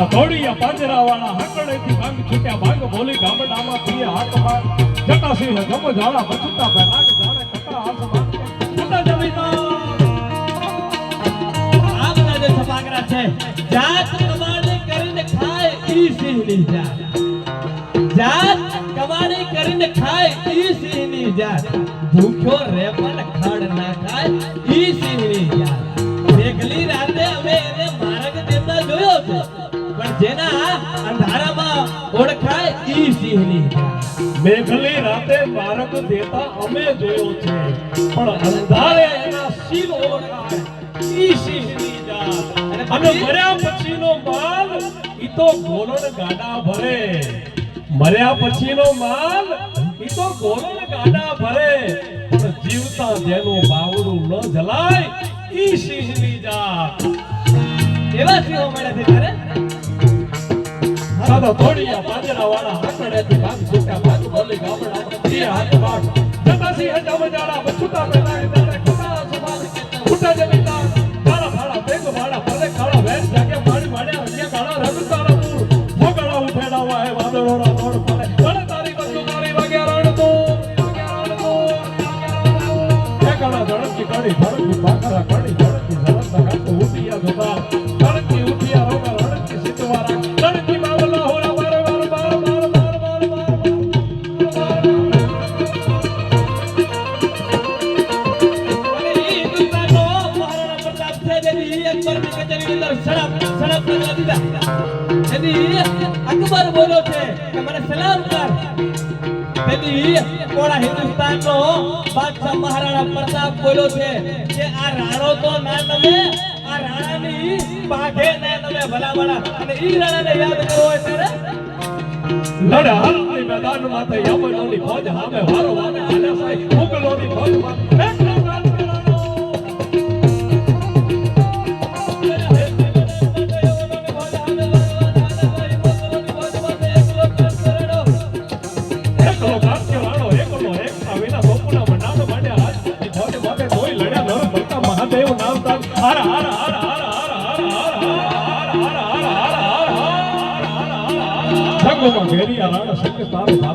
સાદા પાંજરાવાળા હકડેથી ભાંગ છૂટ્યા. ભાંગ બોલી ગામડામાં પીએ હાથ માર. જટાસી હે જમ જાળા બચુતા પે નાગ જાણે કટા આસમાન છૂટા જમીના આ જે સભાગરા છે, જાત કમાણી કરીને ખાય ઈ સિંહની જાત. જાત કમાણી કરીને ખાય ઈ સિંહની જાત. ભૂખ્યો રે પણ ખડ ના ખાય ઈ સિંહની જેના અંધારામાં ઓળખાય ઈ સિંહની મેઘલી રાતે બારક દેતા અમે જોયો છે પણ અંધારે એના સિંહ ઓળખાય ઈ સિંહની જાત. અને મર્યા પછીનો માલ ઈ તો ગોલણ ગાડા ભરે. મર્યા પછીનો માલ ઈ તો ગોલણ ગાડા ભરે. પણ જીવતા જેનું બાવડું ન જલાય ઈ સિંહની જાત. એવા સિંહો મળ્યા છે ત્યારે? તો ધોળિયા પાદરા વાળા આંકડેથી ભાગ છૂટા ભાગ બોલી ગામડા વીર કોણા બાદશાહ મહારાણા પ્રતાપ બોલો છે? કે આ રાણો તો ના તમે, આ રાણાની પાઘે ને તમે ભલામણા. અને ઈ રાણાને યાદ કરો હોય ત્યારે? લડાહાલની મેદાનમાં તે યમનોની ફોજ હામે વારો વાને આલે સાઈ મુગલોની ફોજમાં Başakçı Dar Dar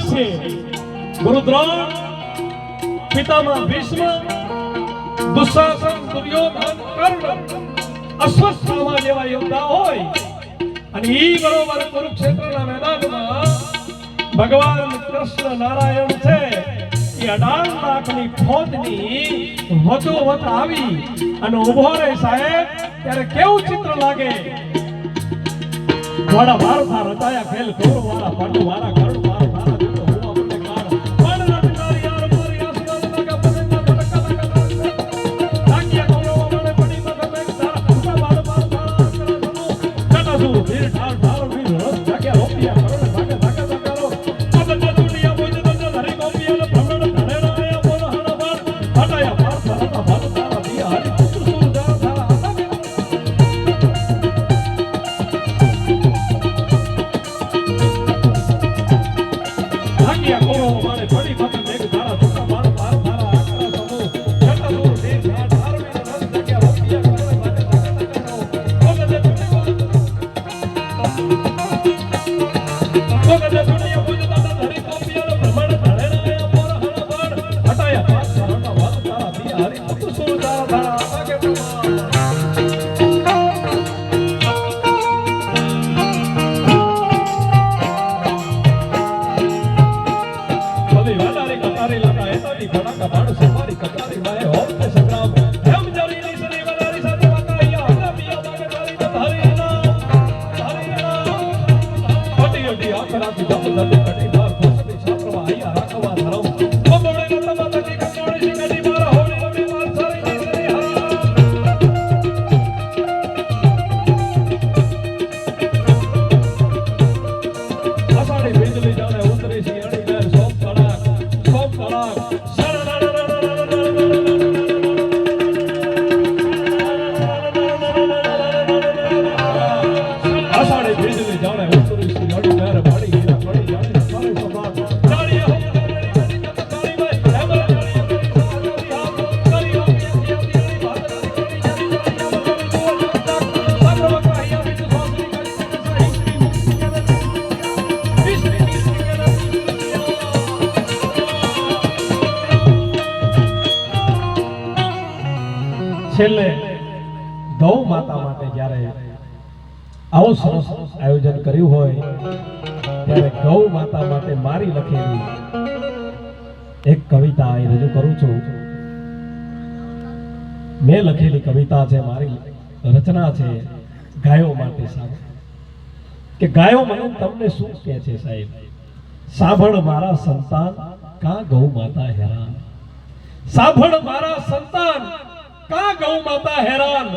પક્ષે ગુરુદ્રોણ પિતામહ ભીષ્મ, દુશાસન, દુર્યોધન કર્ણ અશ્વસ્થામા જેવા યોદ્ધા હોય. અને ઈ બરોબર કુરુક્ષેત્રના મેદાનમાં ભગવાન કૃષ્ણ નારાયણ છે. એ અઢાર લાખની ફોજની વચોવચ આવી અને ઊભો રહે સાહેબ, ત્યારે કેવું ચિત્ર લાગે? ઘોડા ભારતા રચાયા ખેલ કૌરવ વાળા પાંડુ વાળા ਮੁੰਡਿਆ ਖਰਾ ਤੂੰ ਜੱਪ માતા માટે જ્યારે આવું સરસ આયોજન કર્યું હોય, ત્યારે ગૌ માતા માટે મારી લખેલી એક કવિતા એ રજૂ કરું છું. મેં લખેલી કવિતા છે, મારી રચના છે, ગાયો માટે સાહેબ કે ગાયો મને તમને શું કહે છે સાહેબ? સાંભળ મારા સંતાન, કા ગૌ માતા હેરાન? સાંભળ મારા સંતાન, કા ગૌ માતા હેરાન?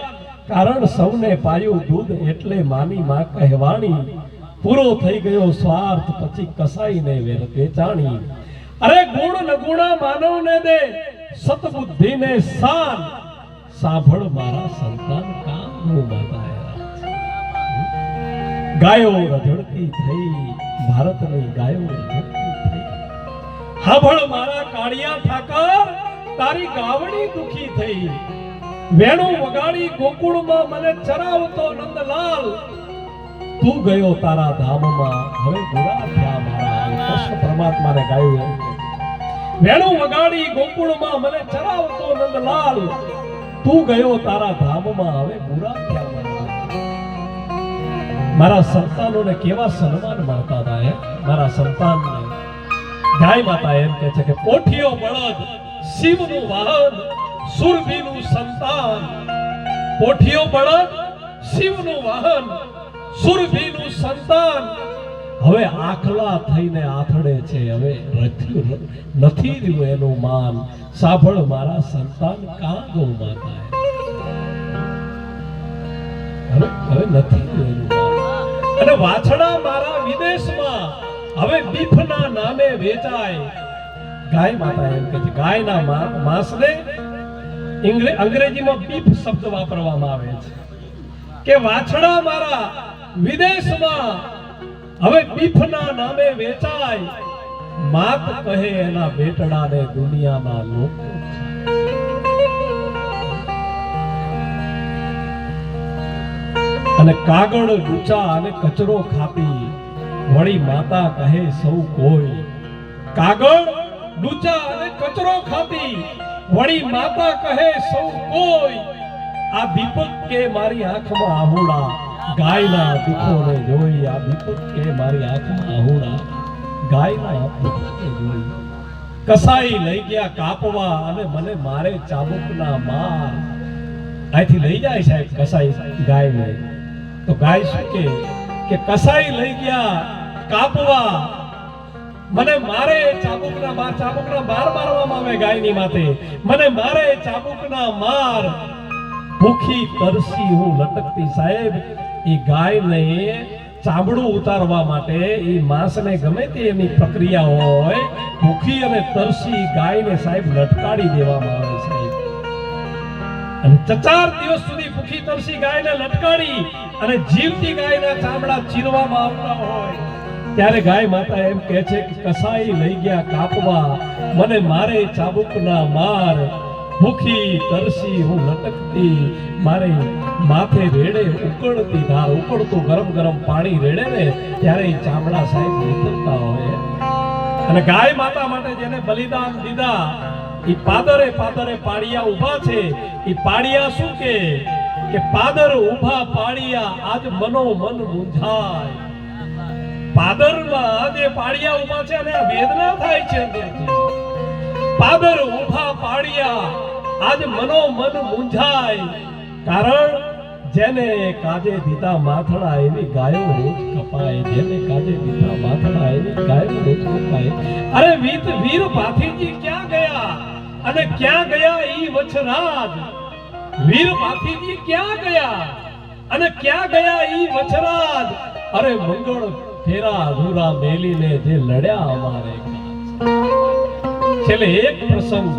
કારણ સૌને પાયું દૂધ એટલે માની માં કહેવાણી. પૂરો થઈ ગયો સ્વાર્થ, પછી કસાઈને વેર વેચાણી. અરે ગુણ નગુણા માનવને દે, સતબુદ્ધિને શાન સાંભળ મારા સંતાન કામ હું માતા ગાયો રઝળતી થઈ, ભારતની ગાયો રઝળતી થઈ. સાંભળ મારા કાળિયા ઠાકર, તારી ગાવડી દુખી થઈ. વેણું વગાડી ગોકુળમાં મને ચરાવતો નંદલાલ. તું ગયો તારા ધામમાં. હવે ગુરા થયા મારા. કૃષ્ણ પરમાત્માને ગાયું વેણું વગાડી ગોકુળમાં મને ચરાવતો નંદલાલ. તું ગયો તારા ધામમાં. હવે ગુરા થયા મારા. મારા સંતાનોને કેવા સન્માન મળતા હતા એ મારા સંતાનને. ગાય માતા એમ કે છે કે, પોઠિયો બળદ, શિવનું વાહન સુરભીનું સંતાન પોઠિયો બળદ, શિવનું વાહન, સુરભીનું સંતાન. હવે આખલા થઈને આથડે છે, હવે રથ્યું નથી રહ્યું એનું માન. સાંભળ મારા સંતાન કા ગૌ માતા હવે નથી રહ્યું અને વાછડા મારા વિદેશમાં, હવે બીફના નામે વેચાય. ગાય માતા એમ કે ગાયના માંસને અંગ્રેજીમાં બીફ શબ્દ વાપરવામાં આવે છે. કે વાછડા મારા વિદેશમાં હવે બીફના નામે વેચાય. માત કહે એના બેટડાને દુનિયાના લોકો. અને કાગળ ડૂચા અને કચરો ખાતી વળી માતા કહે સૌ કોઈ. કાગળ ડૂચા અને કચરો ખાતી વળી માતા કહે, સૌ કોઈ આ દીપક કે મારી આંખમાં આહુડા. ગાયના દુઃખોને જોઈ આ દીપક કે મારી આંખમાં આહુડા. ગાયના દુઃખોને જોઈ. કસાઈ લઈ ગયા કાપવા અને મને મારે ચાબુકના માર. અહીંથી લઈ જાય સાહેબ કસાઈ ગાયને. તો ગાય શું કે કસાઈ લઈ ગયા કાપવા મને મારે ચાબુકના માર ચાબુકના માર મારવામાં આવે ગાયની માથે. મને મારે ચાબુકના માર ભૂખી તરસી હું લટકતી. સાહેબ, એ ગાયને ચામડું ઉતારવા માટે એ માંસને ગમે તે એની પ્રક્રિયા હોય, ભૂખી અને તરસી ગાયને સાહેબ લટકાડી દેવામાં આવે સાહેબ અને ચચાર દિવસ સુધી ભૂખી તરસી ગાયને લટકાડી અને જીવતી ગાયના ચામડા ચીરવામાં આવતા હોય. ત્યારે ગાય માતા એમ કહે છે કે કસાઈ લઈ ગયા કાપવા, મને મારે ચાબુકના માર. ભૂખી, તરસી, હું લટકતી, મારે માથે રેડે ઉકળતી ધાર. ઉકળતું ગરમ ગરમ પાણી રેડે ને ત્યારે ચામડા સાહેબ નીકળતા હોય. અને ગાય માતા માટે જેને બલિદાન દીધા, ઈ પાદરે પાદરે પાડિયા ઊભા છે. ઈ પાડિયા શું કે? કે પાદર ઊભા પાડિયા આજ મનો મન મૂંઝાય. પાદરમાં જે પાડિયા ઊભા છે અને વેદના થાય છે પાદર ઊભા પાડિયા આજ મનો મન મૂંઝાય. કારણ જેને કાજે દીધા માથડા એની ગાયો રોજ કપાય, જેને કાજે દીધા માથડા એની ગાયો રોજ કપાય. અરે વીત વીર પાથીજી ક્યાં ગયા? અને ક્યાં ગયા ઈ વછરાજ? વીર પાથીજી ક્યાં ગયા? અને ક્યાં ગયા ઈ વછરાજ? અરે મંગળ ફેરા અધૂરા મેલીને જે લડ્યા અમારે છેલ્લે એક પ્રસંગ.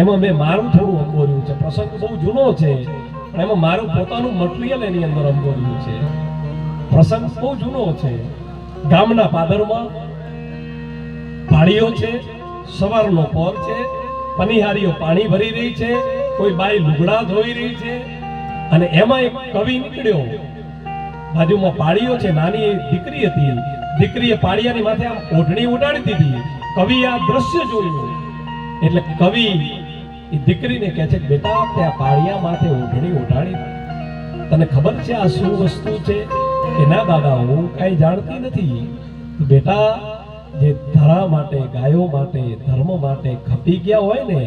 એમાં મેં મારું થોડું અંબોર્યું છે. પ્રસંગ બહુ જૂનો છે, પણ એમાં મારું પોતાનું મટીરિયલ એની અંદર અંબોર્યું છે. પ્રસંગ બહુ જૂનો છે. ગામના પાદરમાં પાણીઓ છે, સવારનો પોર છે, પનિહારીઓ પાણી ભરી રહી છે, કોઈ બાઈ લુગડા ધોઈ રહી છે, અને એમાં એક કવિ નીકળ્યો. બાજુમાં પાળીઓ છે, નાની દીકરી હતી દીકરીએ પાળિયાની માથે આમ ઓઢણી ઉડાડી દીધી. કવિ આ દ્રશ્ય જોયું. એટલે કવિ એ દીકરીને કહે છે, બેટા તે આ પાળિયા માથે ઓઢણી ઉડાડી તને ખબર છે આ શું વસ્તુ છે? કે ના દાદા હું કાંઈ જાણતી નથી. બેટા જે ધરા માટે, ગાયો માટે, ધર્મ માટે ખપી ગયા હોય ને,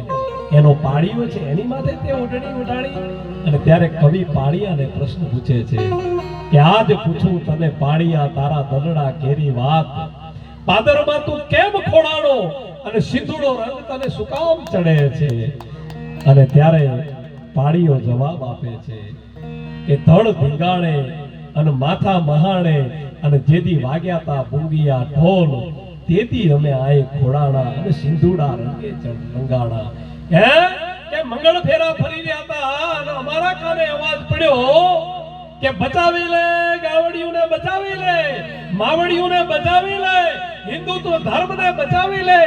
એનો પાળીઓ છે, એની માથે તે ઓઢણી ઉડાડી અને ત્યારે કવિ પાળિયાને પ્રશ્ન પૂછે છે કે આજ પૂછું તને પાળિયા તારા દરડા કેરી વાત? પાદરમાં તું કેમ ખોડાડો અને સિંધુડો રંગ તને સુકામ ચડે છે? અને ત્યારે પાળીઓ જવાબ આપે છે કે, ધડ ભીંગાણે અને માથા મહાણે અને જેદી વાગ્યા તા ભૂંગિયા ઢોલ તેથી અમે આય ખોડાણા અને સિંધુડા રંગે રંગાણા હે? કે મંગળ ફેરા ફરી રહ્યા હતા અને અમારા કાને અવાજ પડ્યો કે બચાવી લે, ગાવડિયુંને બચાવી લે, માવડિયુંને બચાવી લે, હિન્દુત્વ ધર્મને બચાવી લે.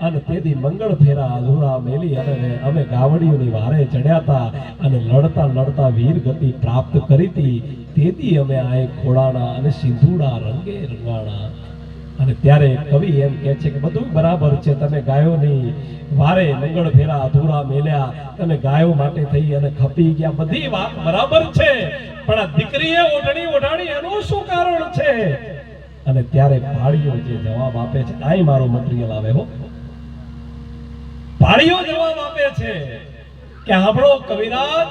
અને તેથી મંગળ ફેરા અધૂરા મેલી અને અમે ગાવડિયુંની વારે ચડ્યા હતા અને લડતા લડતા વીર ગતિ પ્રાપ્ત કરી હતી. તેથી અમે આ ખોડાણા અને સિંધુડા રંગે રંગાણા. અને ત્યારે કવિ એમ કહે છે કે, બધું બરાબર છે, તમે ગાયોની વારે મંગળ ફેરા અધૂરા મેલ્યા. તમે ગાયો માટે થઈ અને ખપી ગયા. બધી વાત બરાબર છે, પણ આ દીકરીએ ઓઢણી ઓઢાણી એનું શું કારણ છે? અને ત્યારે ભાળીઓ જે જવાબ આપે છે, આય મારો મટીરિયલ આવે હો. ભાળીઓ જવાબ આપે છે કે, આપણો કવિરાજ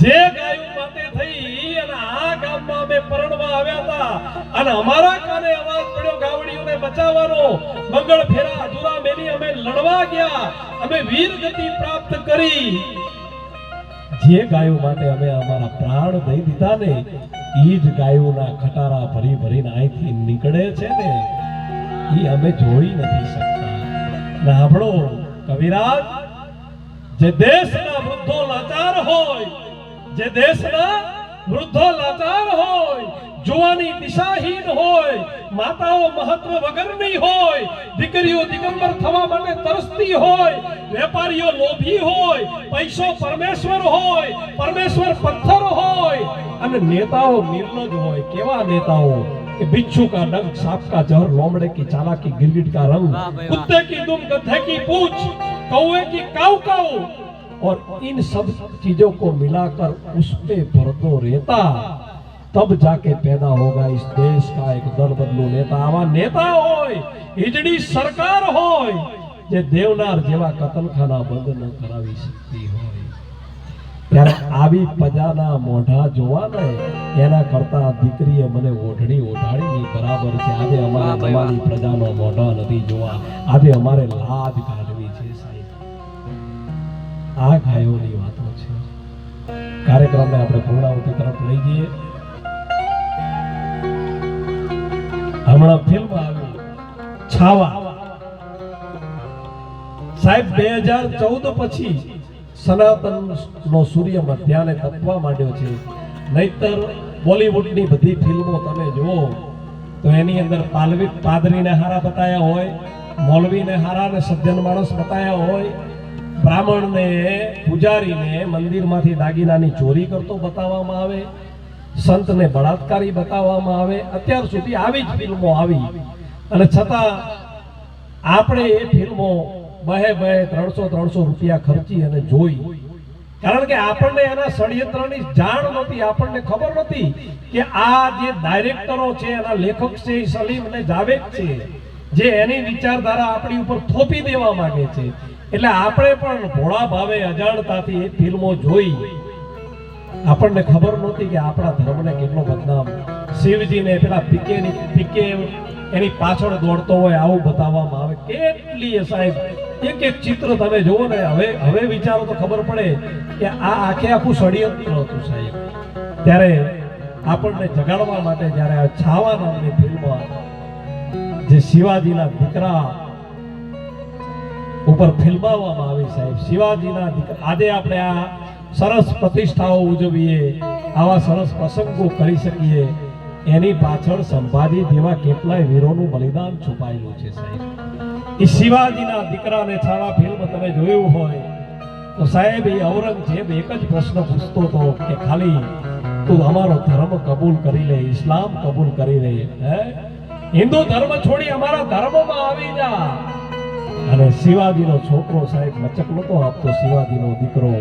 જે ગાયો માટે થઈ, અને આ ગામમાં અમે પરણવા આવ્યા હતા. અને અમારા કાને અવાજ પડ્યો ગાવડીઓને બચાવવાનો. મંગળ ફેરા અધૂરા મેલી અમે લડવા ગયા. અમે વીર ગતિ પ્રાપ્ત કરી. જે ગાયો માટે અમે અમારા પ્રાણ દઈ દીધા ને એ જ ગાયોના ખટારા ભરી ભરીને અહીંથી નીકળે છે ને. એ અમે જોઈ નથી શકતા. આપણો કવિરાજ, જે દેશના વૃદ્ધો લાચાર હોય જે દેશના વૃદ્ધો લાચાર હોય જુવાની દિશાહીન હોય માતાઓ મહત્વ વગરની હોય દીકરીઓ દિગંબર થવા માટે તરસતી હોય વેપારીઓ લોભી હોય પૈસો પરમેશ્વર હોય પરમેશ્વર પથ્થર હોય અને નેતાઓ નિર્લજ હોય કેવા નેતાઓ कि बिच्छू का डंक सांप का जहर लोमड़े की चालाकी गिरगिट का रंग कुत्ते की दुम गधे की पूछ कौए की काऊ काऊ और इन सब चीजों को मिलाकर उस पे भर दो रेता तब जाके पैदा होगा इस देश का एक दल बदलू नेता आवा नेता होय ઈજડી સરકાર હોય જે દેવનાર જેવા કતલખાના બંધ ન કરાવી શકતી હોય ત્યારે આવી પ્રજાના મોઢા જોવા ને એના કરતા દીકરીએ મને ઓઢણી ઓઢાડીની બરાબર છે આજે અમારે તમારી પ્રજાનો મોઢા નથી જોવા આજે અમારે લાજ કાઢવી છે સાહેબ આ ગાયોની વાતો છે. કાર્યક્રમને આપણે પૂર્ણાવતી તરફ લઈ જઈએ. હમણાં ફિલ્મ આવી છાવા. સાહેબ, બે હજાર ચૌદ પછી સનાતન નો સૂર્ય મધ્યાને તપવા માંડ્યો છે. નહીતર બોલિવૂડની બધી ફિલ્મો તમે જુઓ, તો એની અંદર પાલવી પાદરીને હારા બતાયા હોય, મૌલવીને હારા ને સજ્જન માણસ બતાયા હોય બ્રાહ્મણને પૂજારીને મંદિરમાંથી દાગીનાની ચોરી કરતો બતાવવામાં આવે, સંતને બળાત્કારી બતાવવામાં આવે, અત્યાર સુધી આવી જ ફિલ્મો આવી. અને છતાં આપણે એ ફિલ્મો બહે બહે ત્રણસો ત્રણસો રૂપિયા ખર્ચી અને જોઈ. કારણ કે આપણને એના ષડયંત્રની જાણ નહોતી, આપણને ખબર નહોતી કે આ જે ડાયરેક્ટરો છે, એના લેખક છે સલીમ અને જાવેદ છે, જે એની વિચારધારા આપણી ઉપર થોપી દેવા માંગે છે. એટલે આપણે પણ ભોળા ભાવે અજાણતાથી એ ફિલ્મો જોઈ. આપણને ખબર નહોતી કે આપણા ધર્મને કેટલો બદનામ. શિવજીને પેલા પીકેની પીકે એની પાછળ દોડતો હોય આવું બતાવવામાં આવે. કેટલી સાહેબ, એક એક ચિત્ર તમે જુઓ ને, હવે હવે વિચારો તો ખબર પડે કે આ આખે આખું ષડયંત્ર હતું સાહેબ. ત્યારે આપણને જગાડવા માટે જ્યારે આ છાવા નામની ફિલ્મ જે શિવાજીના દીકરા ઉપર ફિલ્માવવામાં આવી સાહેબ. શિવાજીના આજે આપણે આ સરસ પ્રતિષ્ઠાઓ ઉજવીએ, આવા સરસ પ્રસંગો કરી શકીએ, એની પાછળ સંભાજી જેવા કેટલાય વીરોનું બલિદાન છુપાયેલું છે સાહેબ. એ શિવાજીના દીકરાને છાળા ફિલ્મ તમે જોયું હોય, તો સાહેબ એ ઔરંગઝેબ એક જ પ્રશ્ન પૂછતો હતો કે, ખાલી તું અમારો ધર્મ કબૂલ કરી લે, ઇસ્લામ કબૂલ કરી લે, હે? હિન્દુ ધર્મ છોડી અમારા ધર્મમાં આવી જા. અને શિવાજીનો છોકરો સાહેબ મચક નતો આપતો, શિવાજીનો દીકરો.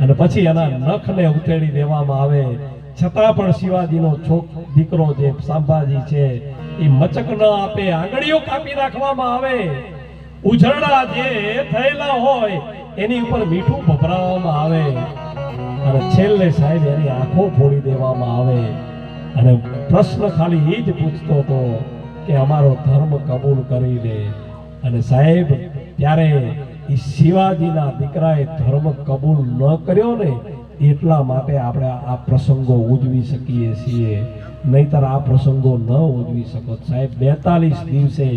અને પછી એના નખને ઉતેડી દેવામાં આવે. છતાં પણ શિવાજીનો છોક દીકરો જે સાંભાજી છે, એ મચક ન આપે, આંગળીઓ કાપી નાખવામાં આવે. ઉજરડા જે થયેલા હોય, એની ઉપર મીઠું ભભરાવવામાં આવે. અને છેલ્લે સાહેબ એની આંખો ફોડી દેવામાં આવે. અને પ્રશ્ન ખાલી એ જ પૂછતો હતો કે અમારો ધર્મ કબૂલ કરી લે. અને સાહેબ, ત્યારે એ શિવાજીના દીકરાએ ધર્મ કબૂલ ન કર્યો ને, એટલા માટે આપણે આ પ્રસંગો ઉજવી શકીએ છીએ. નહીતર આ પ્રસંગો ન ઉજવી શકો સાહેબ, બેતાલીસ દિવસે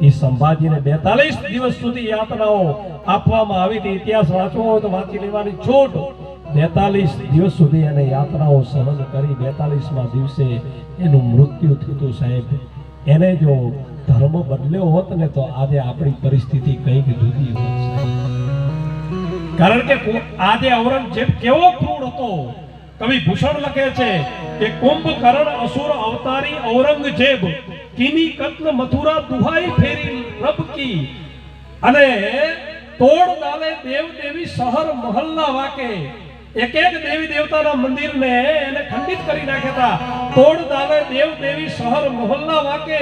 એ સંભાજીને બેતાલીસ દિવસ સુધી યાતનાઓ આપવામાં આવી હતી. ઇતિહાસ વાંચવો હોય તો વાંચી લેવાની છૂટ. બેતાલીસ દિવસ સુધી એને યાતનાઓ સહન કરી બેતાલીસમાં દિવસે એનું મૃત્યુ થયું સાહેબ. એને જો ધર્મ બદલ્યો હોત ને તો આજે આપણી પરિસ્થિતિ કંઈક જુદી હોત કારણ કે આજે ઔરંગઝેબ કેવો ક્રૂર હતો. કવિ ભૂષણ લખે છે કે કુંભકર્ણ અસુર અવતારી ઔરંગઝેબ કિની કત્ન મથુરા દુહાઈ ફેરી રબ કી. અને તોડ દાવે દેવ દેવી શહર મહલ્લા વાકે. એક એક દેવી દેવતાના મંદિરને એને ખંડિત કરી નાખ્યા હતા. તોડ દાવે દેવ દેવી શહર મહલ્લા વાકે.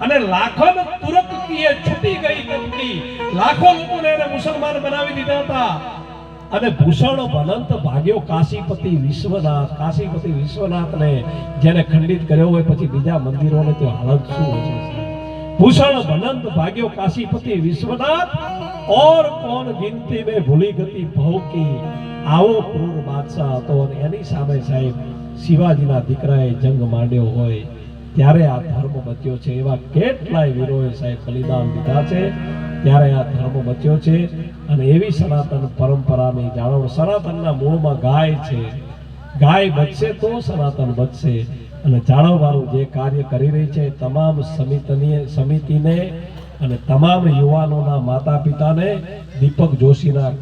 અને લાખો તુરકીએ છૂટી ગઈ કંપની. લાખો લોકોને એને મુસલમાન બનાવી દીધા હતા. અને ભૂષણ ભલંત ભાગ્યો કાશીપતિ વિશ્વનાથ. કાશીપતિ વિશ્વનાથને જેને ખંડિત કર્યો હોય પછી બીજા મંદિરોને તો હાલત શું હોય છે ભૂષણ ભલંત ભાગ્યો કાશીપતિ વિશ્વનાથ. ઓર કોણ ગિનતી મે ભૂલી ગતી ભૌકી આવો ક્રૂર બાદશાહ હતો. અને એની સામે સાહેબ શિવાજીના દીકરાએ જંગ માંડ્યો હોય. ત્યારે આ ધર્મ બચ્યો છે. એવા કેટલાય વીરોએ સાહેબ બલિદાન દીધા છે. ત્યારે આ ધર્મ બચ્યો છે અને એવી સનાતન પરંપરાની જાળવણી સનાતનના મૂળમાં ગાય છે. ગાય બચશે તો સનાતન બચશે. અને જાળવવાનું જે કાર્ય કરી રહી છે તમામ સમિતિને સમિતિને અને તમામ યુવાનોના માતા પિતાને દીપક જોશીના